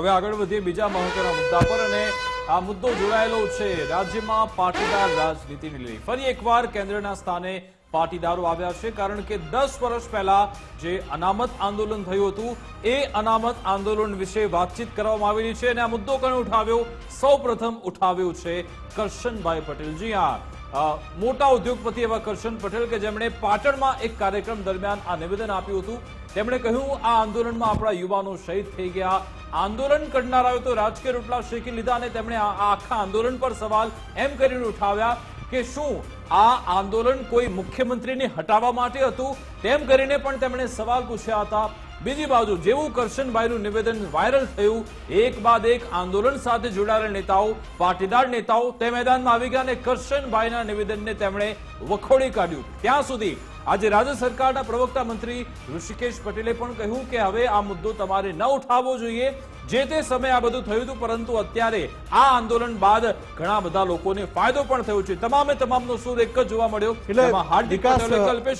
હવે આગળ વધીએ બીજા મહત્વના મુદ્દા પર અને આ મુદ્દો જોડાયેલો છે. રાજ્યમાં પાટીદાર રાજનીતિને લઈ ફરી એકવાર કેન્દ્રના સ્થાને પાટીદારો આવ્યા છે કારણ કે દસ વર્ષ પહેલા જે અનામત આંદોલન થયું હતું, એ અનામત આંદોલન વિશે વાતચીત કરવામાં આવેલી છે અને આ મુદ્દો કોને ઉઠાવ્યો? સૌપ્રથમ ઉઠાવ્યો છે કરશનભાઈ પટેલ. જી હા મોટા ઉદ્યોગપતિ એવા કરશન પટેલ કે જેમણે પાટણમાં એક કાર્યક્રમ દરમિયાન આ નિવેદન આપ્યું હતું. તેમણે કહ્યું, આ આંદોલનમાં આપણા યુવાનો શહીદ થઈ ગયા. આંદોલન કરનારાઓ તો રાજકીય રોટલા શેકી લીધા અને તેમણે આ આખા આંદોલન પર સવાલ એમ કરીને ઉઠાવ્યા કે શું આ આંદોલન કોઈ મુખ્યમંત્રીને હટાવવા માટે હતું? તેમ કરીને પણ તેમણે સવાલ પૂછ્યા હતા. બીજી બાજુ જેવું કરશનભાઈનું નિવેદન વાયરલ થયું, એક બાદ એક આંદોલન સાથે જોડાયેલા નેતાઓ, પાટીદાર નેતાઓ તે મેદાનમાં આવી ગયા અને કરશનભાઈના નિવેદનને તેમણે વખોડી કાઢ્યું. ત્યાં સુધી આજે રાજ્ય સરકારના પ્રવક્તા મંત્રી ઋષિકેશ પટેલે પણ કહ્યું કે હવે આ મુદ્દો તમારે ન ઉઠાવવો જોઈએ. જે તે સમયે આ બધું થયું હતું પરંતુ અત્યારે આ આંદોલન બાદ ઘણા બધા લોકોને ફાયદો પણ થયો છે. તમામે તમામનો સૂર એક જ જોવા મળ્યો એટલે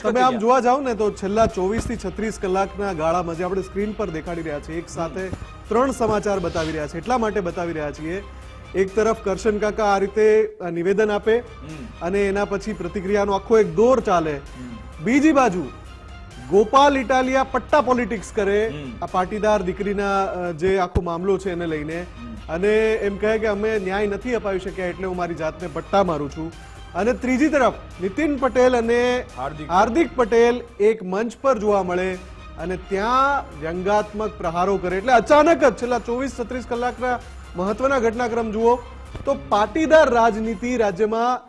તેમાં આમ જોવા જાવ ને તો છેલ્લા ચોવીસથી છત્રીસ કલાકના ગાળામાં જે આપણે સ્ક્રીન પર દેખાડી રહ્યા છીએ એક સાથે ત્રણ સમાચાર બતાવી રહ્યા છે એટલા માટે બતાવી રહ્યા છીએ એક તરફ કરશન કાકા આ રીતે નિવેદન આપે અને એના પછી પ્રતિક્રિયાનો આખો એક દોર ચાલે. બીજી બાજુ ગોપાલ ઇટાલિયા પટ્ટા પોલિટિક્સ કરે. આ પાટીદાર દીકરીના જે આખો મામલો છે એને લઈને. અને એમ કહે કે અમે ન્યાય નથી અપાવી શક્યા એટલે હું મારી જાતને પટ્ટા મારું છું. અને ત્રીજી તરફ નીતિન પટેલ અને હાર્દિક પટેલ એક મંચ પર જોવા મળે અને ત્યાં વ્યંગાત્મક પ્રહારો કરે. એટલે અચાનક જ છેલ્લા ચોવીસ છત્રીસ કલાકના મહત્વના ઘટનાક્રમ જુઓ તો પાટીદાર રાજનીતિ રાજ્યમાં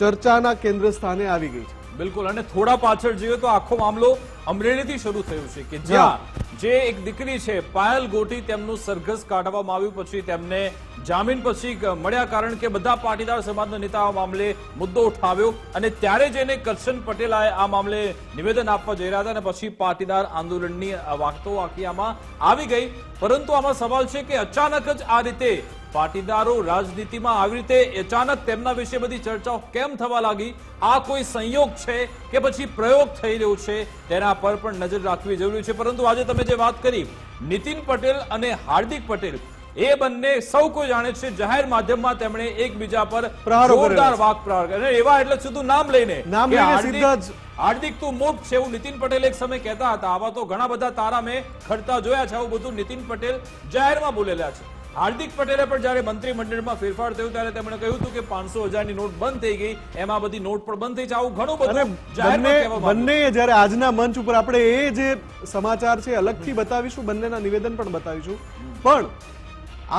ચર્ચાના કેન્દ્ર સ્થાને આવી ગઈ છે. બિલકુલ. અને થોડા પાછળ જોઈએ તો આખો મામલો અમરેલીથી શરૂ થયો છે કે જ્યાં જે એક દીકરી છે પાયલ ગોટી તેમનું સરઘસ કાઢવામાં આવ્યું પછી તેમને જામીન પછી મળ્યા કારણ કે બધા પાટીદાર સમાજના નેતા મામલે મુદ્દો ઉઠાવ્યો અને ત્યારે જઈને કરશન પટેલાએ આ મામલે નિવેદન આપવા જઈ રહ્યા હતા અને પછી પાટીદાર આંદોલનની વાતો આખી આમાં આવી ગઈ. પરંતુ આમાં સવાલ છે કે અચાનક જ આ રીતે પાટીદારો રાજનીતિમાં આવી રીતે અચાનક તેમના વિશે બધી ચર્ચાઓ કેમ થવા લાગી? આ કોઈ સંયોગ છે કે પછી પ્રયોગ થઈ રહ્યો છે? તેના પર પણ નજર રાખવી જરૂરી છે. પરંતુ આજે તમે જે વાત કરી નીતિન પટેલ અને હાર્દિક પટેલ એ બંને સૌ કોઈ જાણે છે જાહેર માધ્યમમાં તેમણે એકબીજા પર જોરદાર વાક પ્રહાર. અને એવા એટલે સીધું નામ લઈને નામ લઈને હાર્દિક- સીધા જ. હાર્દિક તું મૂર્ખ છે એવું નીતિન પટેલ એક સમય કહેતા હતા. આવા તો ઘણા બધા તારા મેં ખડતા જોયા છે. આવું બધું નીતિન પટેલ જાહેરમાં બોલેલા છે. હાર્દિક પટેલે પણ જ્યારે મંત્રીમંડળમાં ફેરફાર થયો ત્યારે તેમણે કહ્યું હતું કે પાંચસો હજારની નોટ બંધ થઈ ગઈ. એમાં બધી નોટ પણ બંધ થઈ છે. આવું ઘણું બધું બંને જ્યારે આજના મંચ ઉપર આપણે એ જે સમાચાર છે અલગથી બતાવીશું બંનેના નિવેદન પણ બતાવીશું. પણ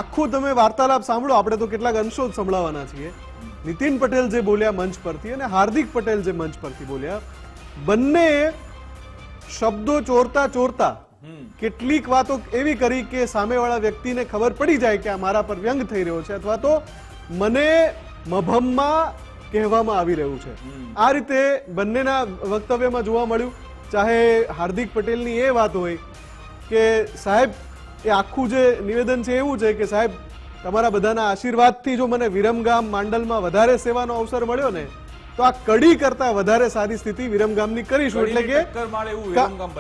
આખું તમે વાર્તાલાપ સાંભળો આપણે તો કેટલાક અંશો જ સંભળાવવાના છીએ. નીતિન પટેલ જે બોલ્યા મંચ પરથી અને હાર્દિક પટેલ જે મંચ પરથી બોલ્યા બંને શબ્દો ચોરતા ચોરતા કેટલીક વાતો એવી કરી કે સામેવાળા વ્યક્તિને ખબર પડી જાય કે આ મારા પર વ્યંગ થઈ રહ્યો છે અથવા તો મને મભમમાં કહેવામાં આવી રહ્યું છે. આ રીતે બંનેના વક્તવ્યમાં જોવા મળ્યું. ચાહે હાર્દિક પટેલની એ વાત હોય કે સાહેબ એ આખું જે નિવેદન છે એવું છે કે સાહેબ તમારા બધાના આશીર્વાદથી જો મને વિરમગામ માંડલમાં વધારે સેવાનો અવસર મળ્યો ને તો આ કડી કરતા વધારે સારી સ્થિતિ વિરમગામની કરીશું એટલે કે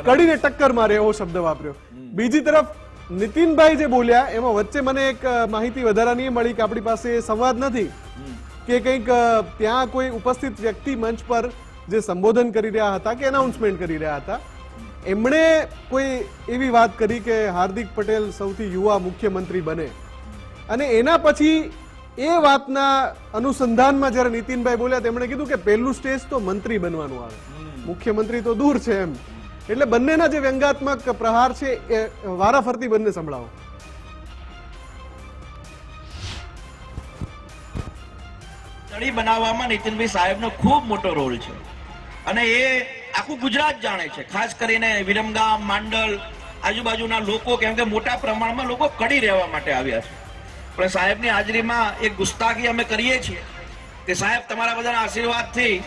કડીને ટક્કર મારે એવું શબ્દ વાપર્યો. બીજી તરફ નીતિનભાઈ જે બોલ્યા એમાં વચ્ચે મને એક માહિતી વધારાની મળી કે આપણી પાસે સંવાદ નથી. કે કંઈક ત્યાં કોઈ ઉપસ્થિત વ્યક્તિ મંચ પર જે સંબોધન કરી રહ્યા હતા કે એનાઉન્સમેન્ટ કરી રહ્યા હતા એમણે કોઈ એવી વાત કરી કે હાર્દિક પટેલ સૌથી યુવા મુખ્યમંત્રી બને. અને એના પછી એ વાતના અનુસંધાનમાં જ્યારે નીતિનભાઈ બોલ્યા તેમણે કીધું કે પહેલું સ્ટેજ તો મંત્રી બનવાનું આવે. મુખ્યમંત્રી તો દૂર છે એમ. એટલે બંનેના જે વ્યંગાત્મક પ્રહાર છે એ વારાફરતી બંને સંભળાવો. ચડી બનાવવામાં નીતિનભાઈ સાહેબનો ખૂબ મોટો રોલ છે. અને એ આખું ગુજરાત જાણે છે. ખાસ કરીને વિરમગામ માંડલ આજુબાજુના લોકો કેમ કે મોટા પ્રમાણમાં લોકો કડી રહેવા માટે આવ્યા છે. પણ સાહેબની હાજરીમાં એક ગુસ્તાખી અમે કરીએ છીએ કે સાહેબ, તમારા બધાના આશીર્વાદથી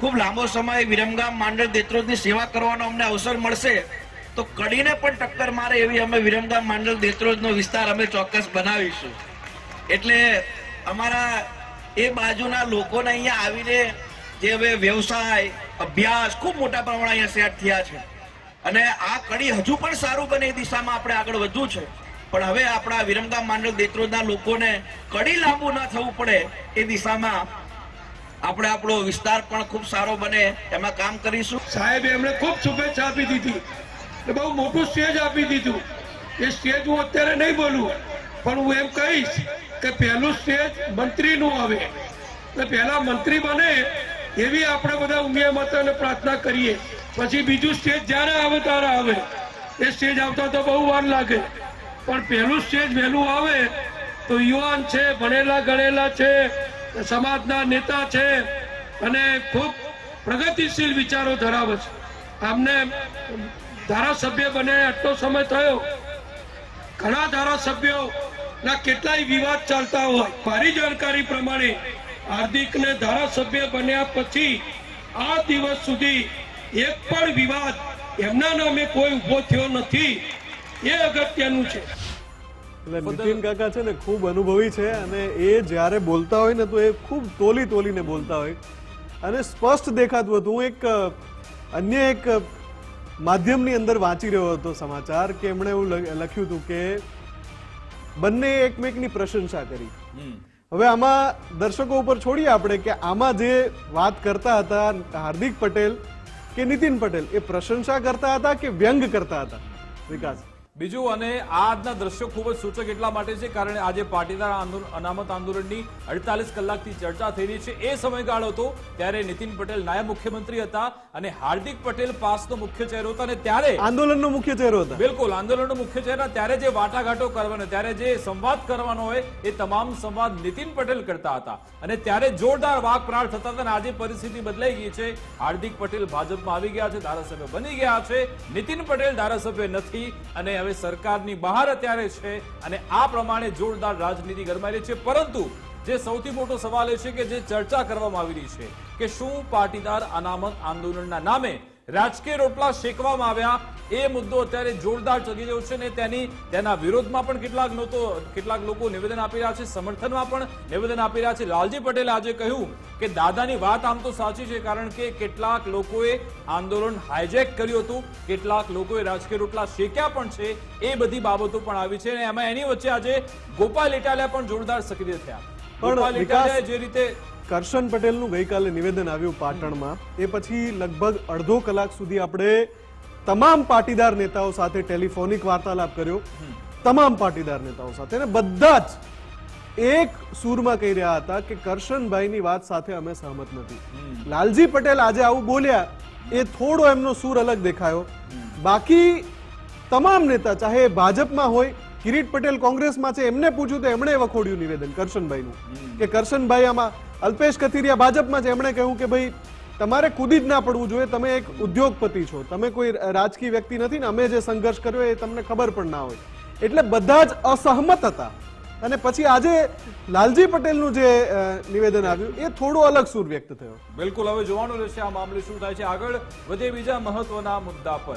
ખૂબ લાંબો સમય વિરમગામ માંડલ દેત્રોજની સેવા કરવાનો અમને અવસર મળશે. તો કડીને પણ ટક્કર મારે એવી અમે વિરમગામ માંડલ દેત્રોજનો વિસ્તાર અમે ચોક્કસ બનાવીશું. એટલે અમારા એ બાજુના લોકોને અહીંયા આવીને જે હવે વ્યવસાય, અભ્યાસ ખૂબ મોટા પ્રમાણે અહીંયા સેટ થયા છે. અને આ કડી હજુ પણ સારું બને એ દિશામાં આપણે આગળ વધવું છે. પણ હવે આપણા વિરમગામ માંડલ દેત્રોદના લોકોને કડી લાંબુ ન થવું પડે એ દિશામાં આપણે આપણો વિસ્તાર પણ ખૂબ સારો બને, એમાં કામ કરીશું. સાહેબ, એમણે ખૂબ શુભેચ્છા આપી દીધી. બહુ મોટું સ્ટેજ આપી દીધું. એ સ્ટેજ હું અત્યારે નહીં બોલું, પણ હું એમ કહીશ કે પહેલું સ્ટેજ મંત્રીનું આવે. એટલે પહેલા મંત્રી બને એવી આપણે બધા ઊંઘિયા અને પ્રાર્થના કરીએ. પછી બીજું સ્ટેજ જ્યારે આવે ત્યારે આવે. એ સ્ટેજ આવતા તો બહુ વાર લાગે. પણ પહેલું સ્ટેજ વહેલું આવે તો યુવાન છે, ભણેલા, ગણેલા છે, સમાજના નેતા છે અને ખૂબ પ્રગતિશીલ વિચારો ધરાવે છે. આમને ધારાસભ્ય બને આટલો સમય થયો. ઘણા ધારાસભ્યો ના કેટલાય વિવાદ ચાલતા હોય. મારી જાણકારી પ્રમાણે હાર્દિકને ધારાસભ્ય બન્યા પછી આ દિવસ સુધી એક પણ વિવાદ એમના નામે કોઈ ઊભો થયો નથી. એ અગત્યનું છે. એટલે નીતિન કાકા છે ને ખૂબ અનુભવી છે અને એ જ્યારે બોલતા હોય ને તો એ ખૂબ તોલી તોલીને બોલતા હોય. અને સ્પષ્ટ દેખાતું હતું. હું એક અન્ય એક માધ્યમની અંદર વાંચી રહ્યો હતો સમાચાર કે એમણે એવું લખ્યું હતું કે બંને એકમેકની પ્રશંસા કરી. હવે આમાં દર્શકો ઉપર છોડીએ આપણે કે આમાં જે વાત કરતા હતા હાર્દિક પટેલ કે નીતિન પટેલ એ પ્રશંસા કરતા હતા કે વ્યંગ કરતા હતા? વિકાસ. બીજું અને આજના દ્રશ્યો ખૂબ જ સૂચક એટલા માટે છે કારણ કે આજે પાટીદાર અનામત આંદોલનની અડતાલીસ કલાકથી ચર્ચા થઈ રહી છે. એ સમયગાળો હતો ત્યારે નીતિન પટેલ નાયબ મુખ્યમંત્રી હતા અને હાર્દિક પટેલ પાસનો મુખ્ય ચહેરો હતો અને ત્યારે આંદોલનનો મુખ્ય ચહેરો હતો. બિલકુલ આંદોલનનો મુખ્ય ચહેરો ત્યારે જે વાટાઘાટો કરવાનો ત્યારે જે સંવાદ કરવાનો હોય એ તમામ સંવાદ નીતિન પટેલ કરતા હતા. અને ત્યારે જોરદાર વાક પ્રહાર થતા હતા અને આજે પરિસ્થિતિ બદલાઈ ગઈ છે. હાર્દિક પટેલ ભાજપમાં આવી ગયા છે ધારાસભ્ય બની ગયા છે. નીતિન પટેલ ધારાસભ્ય નથી અને હવે સરકારની બહાર અત્યારે છે અને આ પ્રમાણે જોરદાર રાજનીતિ ગરમાયેલી છે. પરંતુ જે સૌથી મોટો સવાલ એ છે કે જે ચર્ચા કરવામાં આવી રહી છે કે શું પાટીદાર અનામત આંદોલનના નામે રાજકીય રોટલા શેકવામાં આવ્યા. એ મુદ્દો અત્યારે જોરદાર ચગી રહ્યો છે ને તેની, તેના વિરોધમાં પણ કેટલાક નહોતો કેટલાક લોકો નિવેદન આપી રહ્યા છે, સમર્થનમાં પણ નિવેદન આપી રહ્યા છે. લાલજી પટેલે આજે કહ્યું કે દાદાની વાત આમ તો સાચી છે, કારણ કે કેટલાક લોકોએ આંદોલન હાઇજેક કર્યું હતું. કેટલાક લોકોએ રાજકીય રોટલા શેક્યા પણ છે. એ બધી બાબતો પણ આવી છે અને એમાં એની વચ્ચે આજે ગોપાલ ઇટાલિયા પણ જોરદાર સક્રિય થયા. પણ વિકાસ- જે રીતે કરશન પટેલનું ગઈકાલે નિવેદન આવ્યું પાટણમાં એ પછી લગભગ અડધો કલાક સુધી આપણે તમામ પાટીદાર નેતાઓ સાથે ટેલિફોનિક વાર્તાલાપ કર્યો. તમામ પાટીદાર નેતાઓ સાથે. બધા જ એક સૂરમાં કહી રહ્યા હતા કે કરશનભાઈની વાત સાથે અમે સહમત નથી. લાલજી પટેલ આજે આવું બોલ્યા એ થોડો એમનો સૂર અલગ દેખાયો. બાકી તમામ નેતા ચાહે ભાજપમાં હોય કિરીટ પટેલ કોંગ્રેસમાં છે. એમને પૂછ્યું તો એમણે વખોડ્યું નિવેદન કરશનભાઈનું. કે કરશનભાઈ આમાં અલ્પેશ કથિરિયા ભાજપમાં છે. એમણે કહ્યું કે ભાઈ, તમારે કૂદી જ ના પડવું જોઈએ. તમે એક ઉદ્યોગપતિ છો. તમે કોઈ રાજકીય વ્યક્તિ નથી ને અમે જે સંઘર્ષ કર્યો એ તમને ખબર પણ ના હોય. એટલે બધા જ અસહમત હતા. અને પછી આજે લાલજી પટેલનું જે નિવેદન આવ્યું, એ થોડો અલગ સૂર વ્યક્ત થયો. બિલકુલ, હવે જોવાનું રહેશે આ મામલે શું થાય છે. આગળ વધે બીજા મહત્વના મુદ્દા પર.